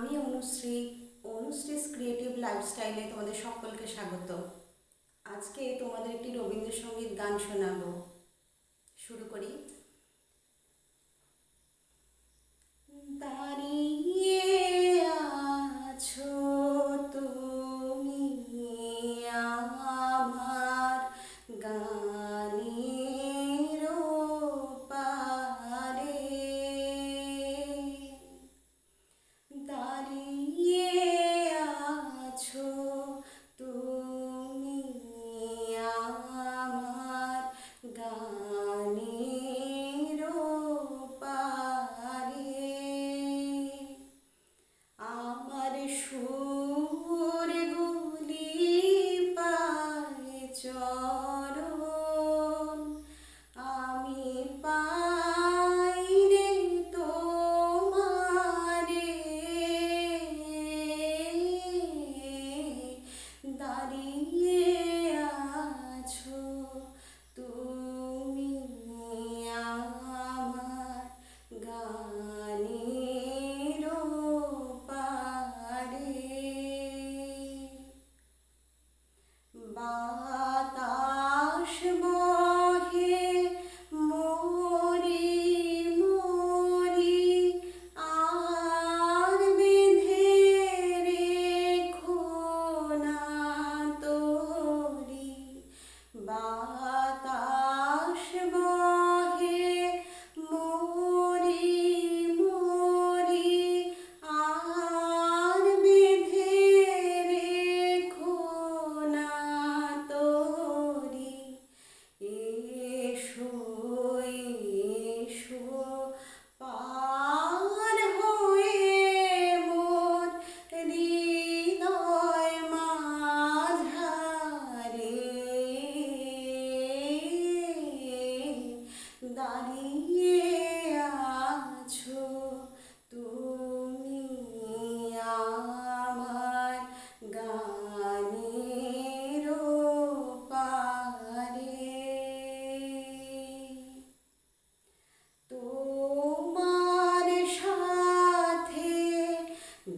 আমি অনুশ্রী, অনুশ্রীস ক্রিয়েটিভ লাইফস্টাইলে তোমাদের সকলকে স্বাগত। আজকে তোমাদের একটি রবীন্দ্রসঙ্গীত গান শোনাবো। শুরু করি। গানের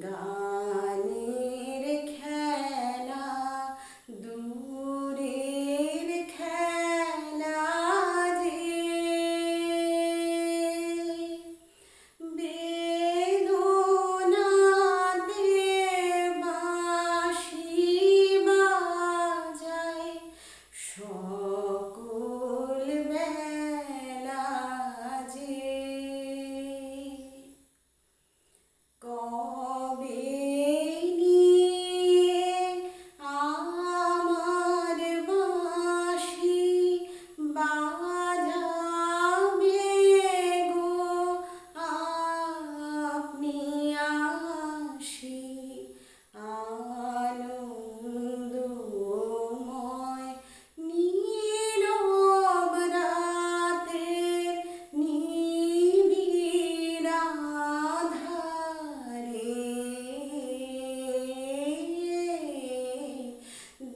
গানের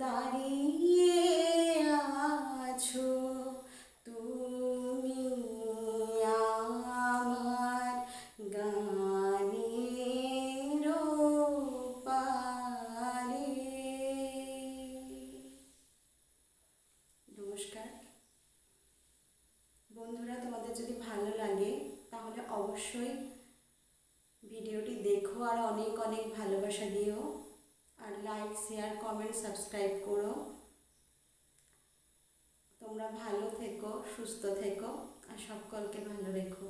দাঁড়িয়ে আছো তুমি আমার গানের পারে নমস্কার। বন্ধুরা, তোমাদের যদি ভালো লাগে, তাহলে অবশ্যই ভিডিওটি দেখো আর অনেক অনেক ভালোবাসা দিও। আর লাইক শেয়ার কমেন্ট সাবস্ক্রাইব করো। তোমরা ভালো থেকো, সুস্থ থেকো, আর সকলকে ভালো রেখো।